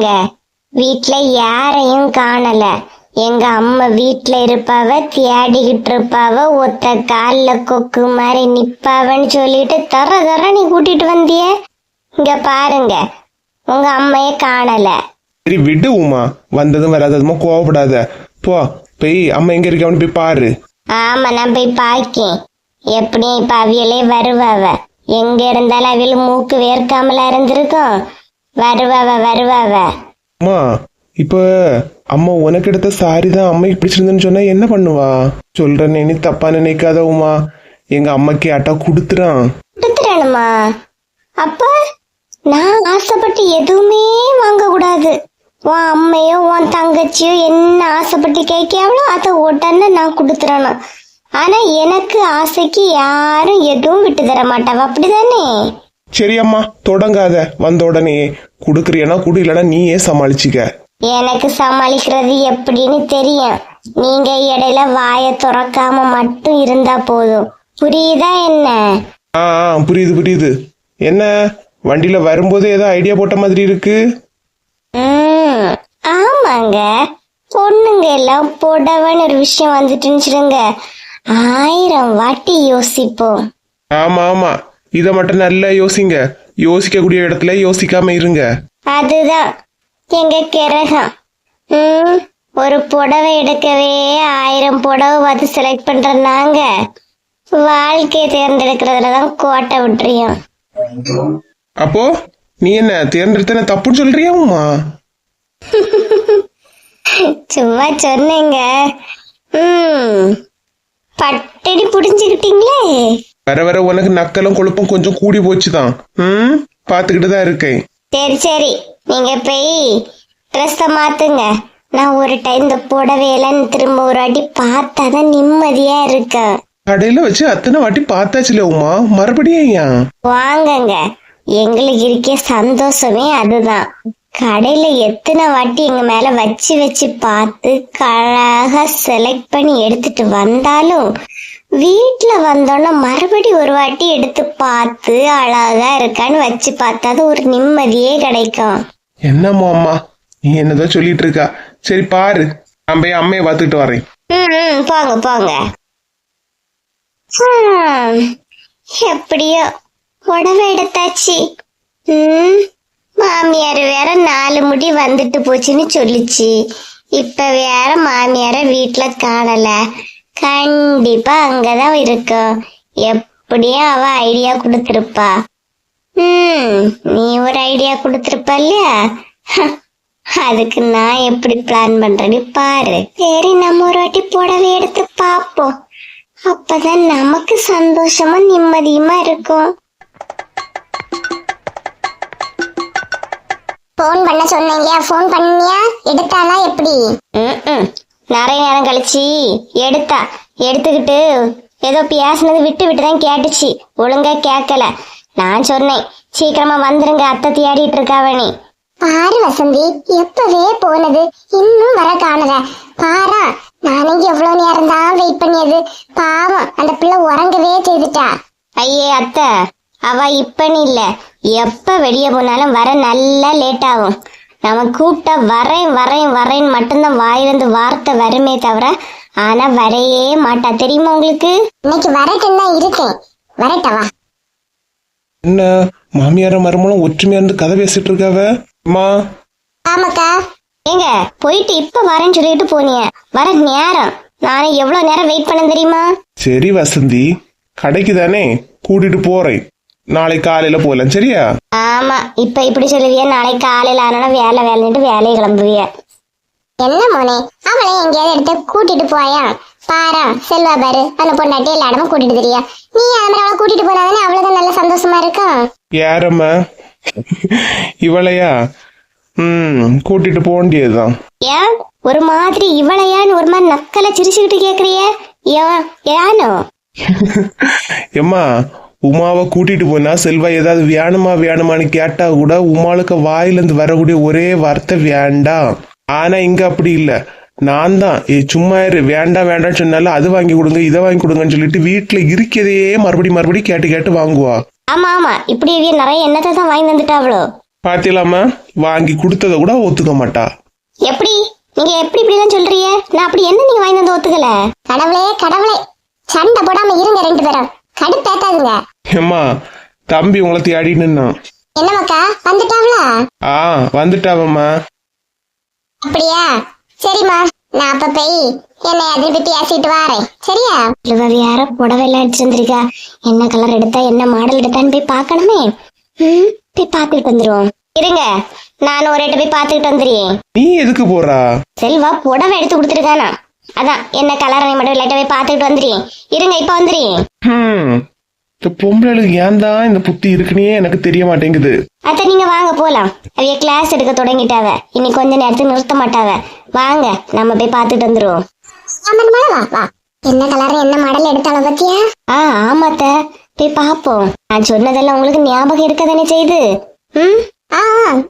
பாருங்க வீட்ல யாரையும் காணல. எங்க அம்மா வீட்ல இருப்பாவ தேடிக்கிட்டு இருப்பாவ ஒத்த கால்ல கொக்கு மாதிரி நிப்பாவன்னு சொல்லிட்டு தர தர நீ கூட்டிட்டு வந்திய. இங்க பாருங்க. உங்க அம்மைய காணல. சரி விடு உமா. வந்ததும் வராததுமா கோவப்படாத. போ போய் அம்மா எங்க இருக்கான்னு போய் பாரு. ஆமா நான் போய் பாக்கேன். எப்படியும் இப்ப அவியலே வருவாவ. எங்க இருந்தாலும் அவியல் மூக்கு வேர்க்காமலா இருந்திருக்கும். வருவாவ வருவாவ. அம்மா இப்ப அம்மா உனக்கு எடுத்த சாரி தான் அம்மைக்கு பிடிச்சிருந்துன்னு சொன்னா என்ன பண்ணுவா? சொல்றேன்னு நீ தப்பா நினைக்காத உமா. எங்க அம்மாக்கு அட்டா கொடுத்துறான். கொடுத்துடணுமா அப்ப நான் ஆசைப்பட்டு எதுவுமே வாங்க கூடாது உன் அம்மையோ உன் தங்கச்சியோ என்ன ஆசைப்பட்டு கேட்காவளோ அதை உடனே நான் கொடுத்துறணும். ஆனா எனக்கு ஆசைக்கு யாரும் எதுவும் விட்டு தர மாட்டாவ அப்படிதானே? சரி அம்மா தொடங்காத. வந்த உடனே குடுக்கறியனா குடு இல்லைன்னா நீயே சமாளிச்சுக்க. எனக்கு சமாளிக்கிறது எப்படின்னு தெரியும். நீங்க இடையில வாயை திறக்காம மட்டும் இருந்தா போதும். புரியுதா என்ன? ஆ ஆ, புரியுது புரியுது. என்ன வண்டியில வரும்போது ஏதோ ஐடியா போட்ட மாதிரி இருக்கு? ம் ஆமாங்க. பொண்ணுங்க எல்லாம் புடவைன்னு ஒரு விஷயம் வந்துட்டுச்சுடுங்க ஆயிரம் வாட்டி யோசிப்போம். ஆமா ஆமா. இத மட்டும் நல்லா யோசிங்க. யோசிக்கக்கூடிய இடத்துல யோசிக்காம இருங்க. அதுதான். எங்க கிரகம். ம் ஒரு புடவை எடுக்கவே ஆயிரம் புடவை பார்த்து செலக்ட் பண்ற நாங்க வாழ்க்கையை தேர்ந்தெடுக்கிறதுல தான் கோட்டை விட்டுறியோம் அப்போ நீ என்ன தேர்ந்தெடுத்தன தப்புன்னு சொல்றியா உமா சும்மா சொன்னேங்க. ம் பட்டடி புடிஞ்சுக்கிட்டீங்களே. வர வர உனக்கு நக்கலும் கொழுப்பும் கொஞ்சம் கூடி போச்சுதான். ம்? பாத்துக்கிட்டு தான் இருக்கேன். சரி சரி. நீங்க போய் ட்ரெஸ்ஸை மாத்துங்க. நான் ஒரு டைம் இந்த புடவையெல்லாம் திரும்ப ஒரு வாட்டி பார்த்தாதான் நிம்மதியா இருக்கேன் கடையில வச்சு அத்தனை வாட்டி பார்த்தாச்சுல உமா. மறுபடியும் ஏன்? வாங்கங்க. எங்களுக்கு இருக்க சந்தோஷமே அதுதான். கடையில எத்தனை வாட்டி எங்க மேல வச்சு வச்சு பார்த்து அழகா செலக்ட் பண்ணி எடுத்துட்டு வந்தாலும் வீட்டுல வந்தோன்னா மறுபடி ஒரு வாட்டி எடுத்து பார்த்து அழகா இருக்கான்னு வச்சு பார்த்தா அது ஒரு நிம்மதியே கிடைக்கும். என்னம்மா அம்மா நீ என்னதான் சொல்லிட்டு இருக்கா. சரி பாரு. நான் போய் அம்மையை பார்த்துக்கிட்டு வரேன். ம், போங்க போங்க. எப்படியோ புடவை எடுத்தாச்சு. ம் மாமியார் வேற நாலு முடி வந்துட்டு போச்சுன்னு சொல்லுச்சு. இப்ப வேற மாமியார வீட்டுல காணல. கண்டிப்பா அங்கதான் இருக்கும் எப்படியும் அவ ஐடியா கொடுத்திருப்பா. ம் நீ ஒரு ஐடியா கொடுத்திருப்ப இல்லையா? அதுக்கு நான் எப்படி பிளான் பண்றேன்னு பாரு. சரி நம்ம ஒரு வாட்டி புடவை எடுத்து பாப்போம் அப்பதான் நமக்கு சந்தோஷமா நிம்மதியுமா இருக்கும். ஃபோன் பண்ண சொன்னீங்க. ஃபோன் பண்ணியா? எடுத்தானா எப்படி. நிறைய நேரம் கழிச்சு எடுத்தா எடுத்துக்கிட்டு ஏதோ பேசுனது விட்டு விட்டு தான் கேட்டுச்சு. ஒழுங்கா கேட்கல. நான் சொன்னேன் சீக்கிரமா வந்துருங்க அத்தை தேடிட்டு இருக்காவணி பாரு வசந்தி எப்பவே போனது இன்னும் வர காணல. பாரா நானும் எவ்வளவு நேரம் தான் வெயிட் பண்ணியது. பாவம் அந்த பிள்ளை உறங்கவே செய்துட்டா. ஐயே அத்தை அவ இப்பன்னு இல்ல. எப்ப வெளியே போனாலும் வர நல்லா லேட் ஆகும். நம்ம கூப்பிட்டா வரேன் வரேன் வரேன் மட்டும்தான் வாயிலிருந்து வார்த்தை வருமே தவிர ஆனா வரையே மாட்டா. தெரியுமா உங்களுக்கு? இன்னைக்கு வரட்டுன்னு தான் இருக்கேன். வரட்டவா என்ன? மாமியார மருமகளும் ஒற்றுமையா இருந்து கதை பேசிட்டு இருக்காவ? அம்மா. ஆமாக்கா. ஏங்க போயிட்டு இப்ப வரேன்னு சொல்லிட்டு போனீங்க வர நேரம். நானே எவ்வளவு நேரம் வெயிட் பண்ண தெரியுமா? சரி வசந்தி. கடைக்கு தானே? கூட்டிட்டு போறேன். நாளை காலையில போலாம் சரியா? ஆமா இப்ப இப்படி சொல்லுவிய நாளைக்கு காலையில ஆனா வேலை வேலைன்ட்டு வேலையை கிளம்புவிய. என்ன மோனே? அவளை எங்கேயாவது எடுத்து கூட்டிட்டு போயா? பாரா செல்வா பாரு அந்த பொண்டாட்டி எல்லா இடமும் கூட்டிட்டு தெரியா? நீ அது மாதிரி அவளை கூட்டிட்டு போனாதானே அவளுக்கு நல்ல சந்தோஷமா இருக்கும்? யாரம்மா? இவளையா? ம் கூட்டிட்டு போக வேண்டியதுதான். ஏன் ஒரு மாதிரி இவளையான்னு ஒரு மாதிரி நக்கலை சிரிச்சுக்கிட்டு கேக்குறிய? ஏன் ஏனோ எம்மா உமாவை கூட்டிட்டு போனா செல்வா ஏதாவது வேணுமா வேணுமான்னு கேட்டா கூட உமாளுக்கு வாயிலிருந்து வரக்கூடிய ஒரே வார்த்தை வேண்டாம் ஆனா இங்க அப்படி இல்ல. நான் தான். ஏ சும்மா இரு. வேண்டாம் வேண்டாம்னு சொன்னாலும் அது வாங்கி கொடுங்க இதை வாங்கி கொடுங்கன்னு சொல்லிட்டு வீட்டுல இருக்கிறதையே மறுபடி மறுபடி கேட்டு கேட்டு வாங்குவா. ஆமா ஆமா. இப்படி நிறைய எண்ணத்தை தான் வாங்கி வந்துட்டாவளோ பாத்தியலாமா? வாங்கி கொடுத்தத கூட ஒத்துக்க மாட்டா. எப்படி? நீங்க எப்படி இப்படிலாம் சொல்றீங்க? நான் அப்படி என்ன நீங்க வாங்கி வந்து ஒத்துக்கல? கடவுளே கடவுளே. சண்டை போடாம இருங்க ரெண்டு பேரும். கடுப்பேத்தாதுங்க. ஏம்மா தம்பி உங்களை தேடி நின்னான். என்ன மக்கா வந்துட்டாங்களா? ஆ வந்துட்டாவம்மா. அப்படியா? சரிம்மா நான் அப்ப போய் என்னை அதிர்ப்பி பேசிட்டு வாரேன். சரியா? இவ வேற புடவை எல்லாம் எடுத்து வந்திருக்கா. என்ன கலர் எடுத்தா என்ன மாடல் எடுத்தான்னு போய் பார்க்கணுமே. ம் போய் பார்த்துட்டு வந்துருவோம். இருங்க நான் ஒரு போய் பார்த்துக்கிட்டு வந்துடுறேன். நீ எதுக்கு போறா? செல்வா புடவை எடுத்து கொடுத்துருக்கானா. அதான் என்ன கலர் மட்டும் லைட்டா போய் பார்த்துக்கிட்டு வந்துடுறேன். இருங்க இப்ப வந்துடுறேன். ஹம். இந்த பொம்பளைகளுக்கு ஏன் தான் இந்த புத்தி இருக்குன்னே எனக்கு தெரிய மாட்டேங்குது. அத்தை நீங்க வாங்க போலாம். அவைய கிளாஸ் எடுக்க தொடங்கிட்டாவ. இனி கொஞ்ச நேரத்துக்கு நிறுத்த மாட்டாவ. வாங்க நம்ம போய் பார்த்துட்டு வந்துருவோம். என்ன கலர் என்ன மாடல் எடுத்தாலும் பத்தியா? ஆ ஆமாத்த போய் பாப்போம் நான் சொன்னதெல்லாம் உங்களுக்கு ஞாபகம் இருக்கதானே செய்து? ம்? ஆ.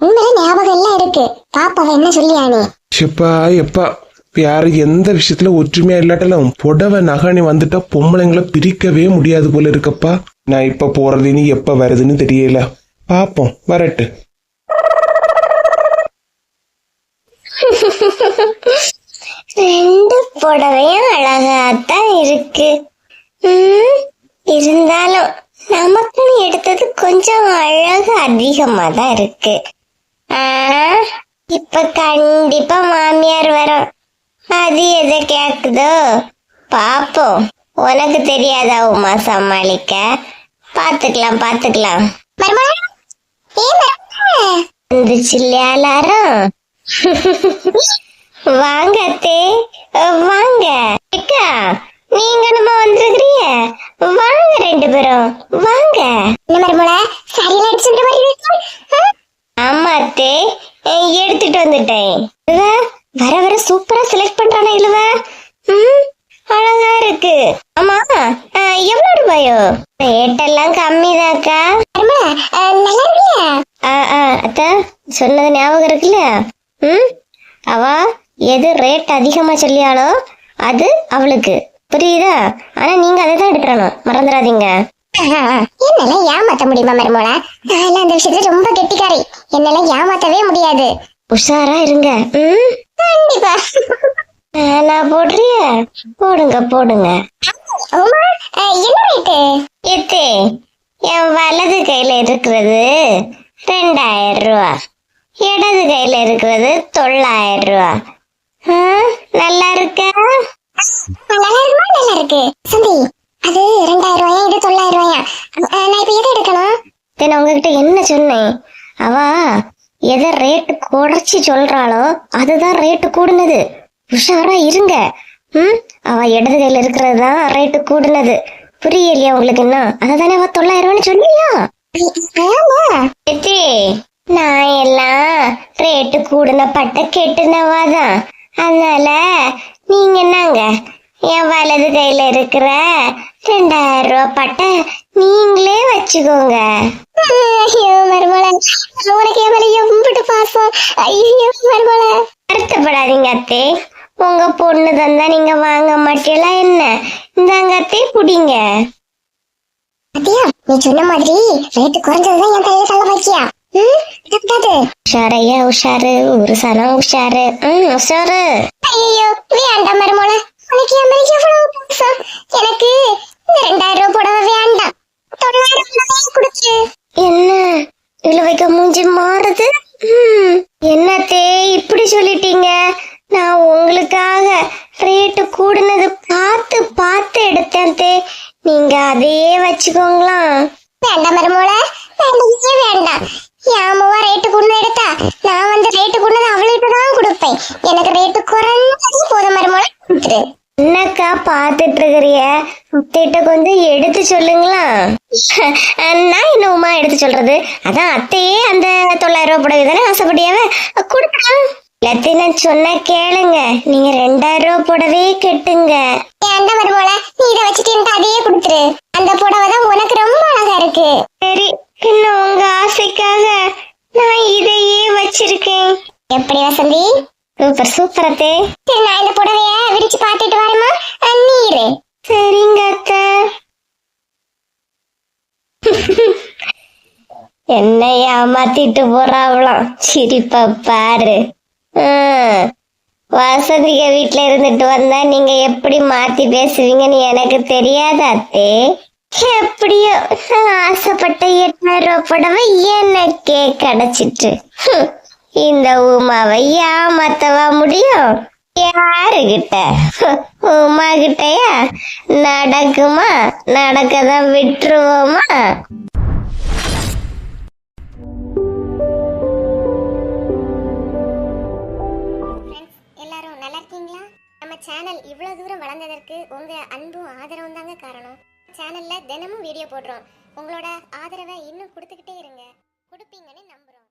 உண்மையில ஞாபகம் எல்லாம் இருக்கு. பாப்பாவை என்ன சொல்லியா நீ? எப்பா எப்பா. வேற எந்த விஷயத்துல ஒற்றுமையா இல்லாட்டாலும் புடவை நகனி வந்துட்டா பொம்பளைங்களை பிரிக்கவே முடியாது போல இருக்கப்பா. நான் இப்ப போறது இனி எப்ப வருதுன்னு தெரியல. பாப்போம் வரட்டு. ரெண்டு புடவையும் அழகாத்தான் இருக்கு. இருந்தாலும் நமக்குன்னு எடுத்தது கொஞ்சம் அழகு அதிகமா தான் இருக்கு இப்ப கண்டிப்பா மாமியார் வரும். அது எதை கேக்குதோ? பாப்போம். உனக்கு தெரியாதா உமா சமாளிக்க? பாத்துக்கலாம் பாத்துக்கலாம்? வந்துச்சு இல்லையா எல்லாரும் வாங்க அத்தே வாங்க. அக்கா நீங்க நம்ம வந்திருக்கிறீங்க? வாங்க ரெண்டு பேரும் வாங்க? ஆமா அத்தே எடுத்துட்டு வந்துட்டேன். வர வர சூப்பரா செலக்ட் பண்றானே இழுவ. ம் அழகா இருக்கு. ஆமா எவ்வளவு ரூபாயோ? ரேட்டெல்லாம் கம்மிதாக்கா மருமகளா ஆ, நல்லா ஆ அத்தா சொன்னது ஞாபகம் இருக்குல்ல? ம் அவ எது ரேட் அதிகமா சொல்லியாளோ அது அவளுக்கு. புரியுதா? ஆனா நீங்க அதை தான் எடுக்கணும். மறந்துடாதீங்க. என்னால ஏமாத்த முடியுமா மருமகளா நான் அந்த விஷயத்துல ரொம்ப கெட்டிக்காரி. என்னால ஏமாத்தவே முடியாது. உஷாரா இருங்க. ம் கண்டிப்பா. நான் போடுறிய போடுங்க போடுங்க. உமா என்ன ரேட்டு எத்தே என் வலது கையில இருக்கிறது ரெண்டாயிரம் ரூபா. இடது கையில இருக்கிறது தொள்ளாயிரம் ரூபா. நல்லா இருக்கா? நல்லா இருக்குமா? நல்லா இருக்கு. சந்தி அது ரெண்டாயிரம் ரூபாயா? இது தொள்ளாயிரம் ரூபாயா? நான் இப்ப எதை எடுக்கணும்? தென் உங்ககிட்ட என்ன சொன்னேன்? அவ எதை ரேட்டு குறைச்சி சொல்றாளோ அதுதான் ரேட்டு கூடுனது. உஷாரா இருங்க. ம்? அவ இடது கையில இருக்கிறது தான் ரேட்டு கூடுனது. புரியலையா உங்களுக்கு என்ன அததானே அவ தொள்ளாயிரம் ரூபான்னு எத்தி நான் எல்லாம் ரேட்டு கூடுன பட்ட கெட்டுனவாதான் அதனால நீங்க என்னங்க? என் வலது கையில இருக்கிற ரெண்டாயிரம் ரூபாய் பட்டை நீங்களே வச்சுக்கோங்க. உனக்கு என் பாசம் ஐயோ வருத்தப்படாதீங்க அத்தே. உங்க பொண்ணு தந்தா நீங்க வாங்க மாட்டீங்களா என்ன? இந்தாங்க அத்தே புடிங்க. அத்தியா நீ சொன்ன மாதிரி ரேட்டு குறைஞ்சதுதான் என் தலையில தள்ள தப்பாது. உஷாரையா உஷாரு. ஒரு சனம் உஷாரு. ம் உஷாரு. ஐயோ வேண்டாம் மருமலை உனக்கு என் மேல எவ்வளவு பாசம் எனக்கு இந்த ரெண்டாயிரம் ரூபாய் புடவை வேண்டாம் தொள்ளாயிரம் ரூபாய் கொடுத்து என்ன இழுவைக்க மூஞ்சி மாறுது ம், என்னத்தே இப்படி சொல்லிட்டீங்க நான் உங்களுக்காக ரேட்டு கூடுனது பார்த்து பார்த்து எடுத்தேன் தே நீங்க அதையே வச்சுக்கோங்களா வேண்டாம் மருமலை வேண்டவே வேண்டாம் என் மூவா ரேட்டு கொண்டு எடுத்தா நான் வந்து ரேட்டு கொண்டு அவளுக்கு தான் கொடுப்பேன் எனக்கு ரேட்டு குறைஞ்சது போதும் மருமலை கொடுத்துரு என்னக்கா பார்த்துட்டு இருக்கிறிய அத்தைகிட்ட கொஞ்சம் எடுத்து சொல்லுங்களா நான் என்ன உமா எடுத்து சொல்றது? அதான் அத்தையே அந்த தொள்ளாயிரம் ரூபாய் புடவை தானே ஆசைப்படியாவ கொடுக்கலாம் எல்லாத்தையும் நான் சொன்னா கேளுங்க. நீங்க ரெண்டாயிரம் ரூபாய் புடவையே கெட்டுங்க. வேண்டாம் மருமல நீ இதை வச்சுட்டு எனக்கு அதையே கொடுத்துரு. அந்த புடவை தான் உனக்கு ரொம்ப அழகா இருக்கு. சரி பின்ன உங்க ஆசைக்காக நான் இதையே வச்சிருக்கேன். எப்படி வசந்தி சூப்பர் சூப்பர் அத்தே. சரி நான் இந்த புடவைய விரிச்சு பார்த்துட்டு வரேம்மா. அஹ், நீரு சரிங்க அத்தை என்ன ஏமாத்திட்டு போறாவளாம் சிரிப்பா பாரு. வசதிக வசந்திக வீட்ல இருந்துட்டு வந்தா நீங்க எப்படி மாத்தி பேசுவீங்கன்னு எனக்கு தெரியாதா அத்தே? எப்படியோ. ஆசைப்பட்ட எட்நூறு ரூபாய் புடவை எனக்கே கிடைச்சிட்டு. இந்த உமாவை ஏமாத்தவா முடியும்? யாருகிட்ட? உமா கிட்டயா நடக்குமா? நடக்கதான் விட்டுருவோமா? எல்லாரும் நல்லா இருக்கீங்களா? நம்ம சேனல் இவ்வளோ தூரம் வளர்ந்ததற்கு உங்கள் அன்பும் ஆதரவும் தாங்க காரணம். சேனலில் தினமும் வீடியோ போடுறோம். உங்களோட ஆதரவை இன்னும் கொடுத்துக்கிட்டே இருங்க. கொடுப்பீங்கன்னு நம்புகிறோம்